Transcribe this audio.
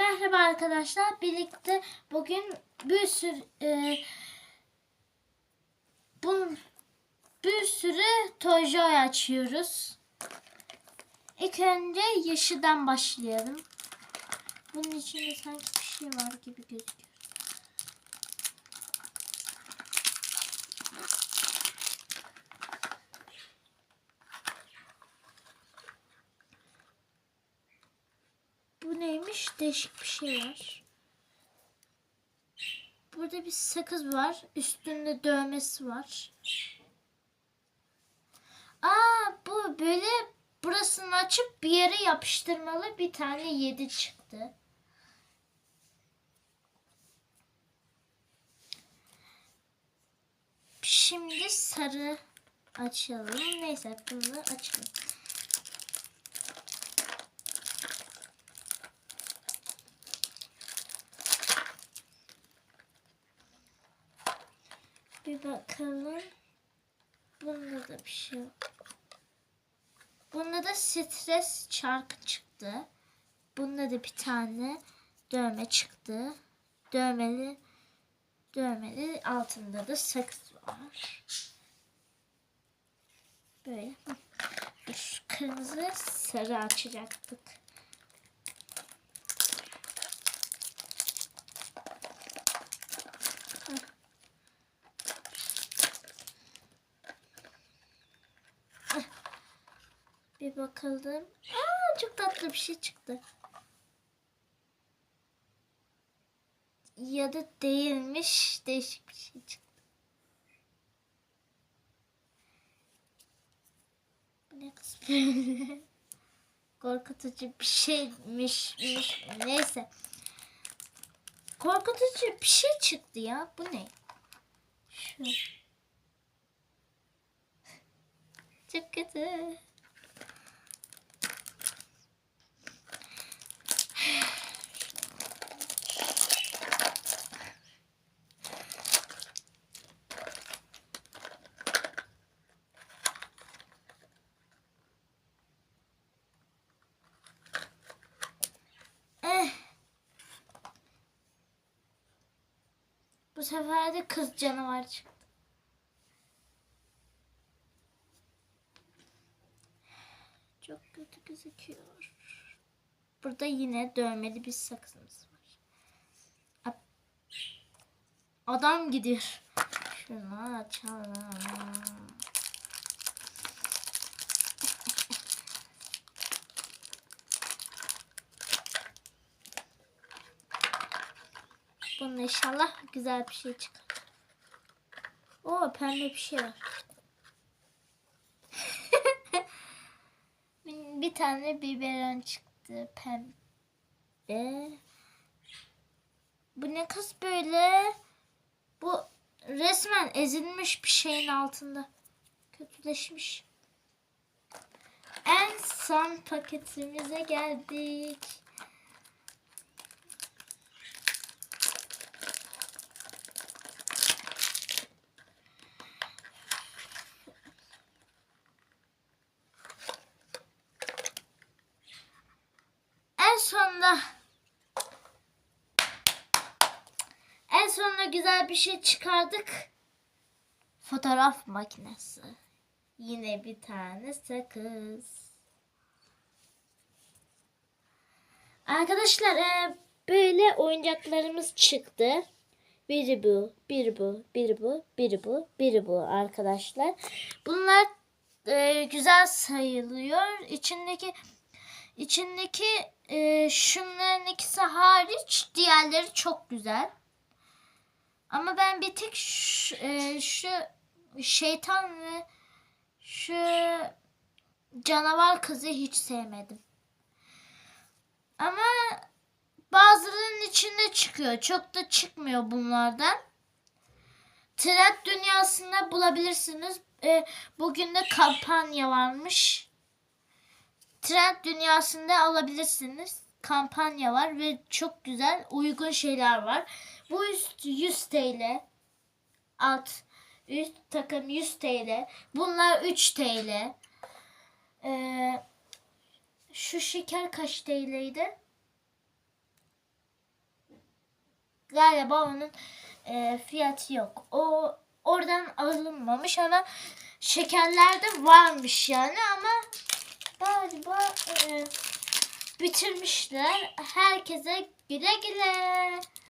Merhaba arkadaşlar. Birlikte bugün bir sürü e, bu, bir sürü Tojoy açıyoruz. İlk önce yeşilden başlayalım. Bunun içinde sanki bir şey var gibi gözüküyor. Bu neymiş? Değişik bir şey var. Burada bir sakız var. Üstünde dövmesi var. Aa bu böyle burasını açıp bir yere yapıştırmalı bir tane yedi çıktı. Şimdi sarı açalım. Neyse bunu açalım. Bakalım. Bunda da bir şey yok. Bunda da stres çarkı çıktı. Bunda da bir tane dövme çıktı. Dövmeli dövmeli altında da sakız var. Böyle. Dur, kırmızı sarı açacaktık. Bir bakalım. Aa, çok tatlı bir şey çıktı. Ya da değilmiş. Değişik bir şey çıktı. Bu ne kız? Korkutucu bir şeymiş. miş. Neyse. Korkutucu bir şey çıktı ya. Bu ne? Şu. Çok kötü. Bu sefer de kız canavar çıktı. Çok kötü gözüküyor. Burada yine dövmeli bir sakızımız var. Adam gidiyor. Şunu açalım. Bunun inşallah güzel bir şey çıkar. Oo pembe bir şey var. bir tane biberon çıktı pembe. Bu ne kız böyle? Bu resmen ezilmiş bir şeyin altında. Kötüleşmiş. En son paketimize geldik. En sonunda en sonunda güzel bir şey çıkardık. Fotoğraf makinesi. Yine bir tane sakız. Arkadaşlar e, böyle oyuncaklarımız çıktı. Biri bu, biri bu, biri bu, biri bu, biri bu arkadaşlar. Bunlar e, güzel sayılıyor. İçindeki İçindeki e, şunların ikisi hariç diğerleri çok güzel. Ama ben bir tek şu, e, şu şeytan ve şu canavar kızı hiç sevmedim. Ama bazılarının içinde çıkıyor. Çok da çıkmıyor bunlardan. Trend dünyasında bulabilirsiniz. E, bugün de kampanya varmış. Trend dünyasında alabilirsiniz. Kampanya var ve çok güzel uygun şeyler var. Bu üst 100 TL. Alt üst takım 100 TL. Bunlar 3 TL. Ee, şu şeker kaç TL'ydi? galiba onun e, fiyatı yok. O oradan alınmamış ama şekerlerde varmış yani ama galiba e, bitirmişler. Herkese güle güle.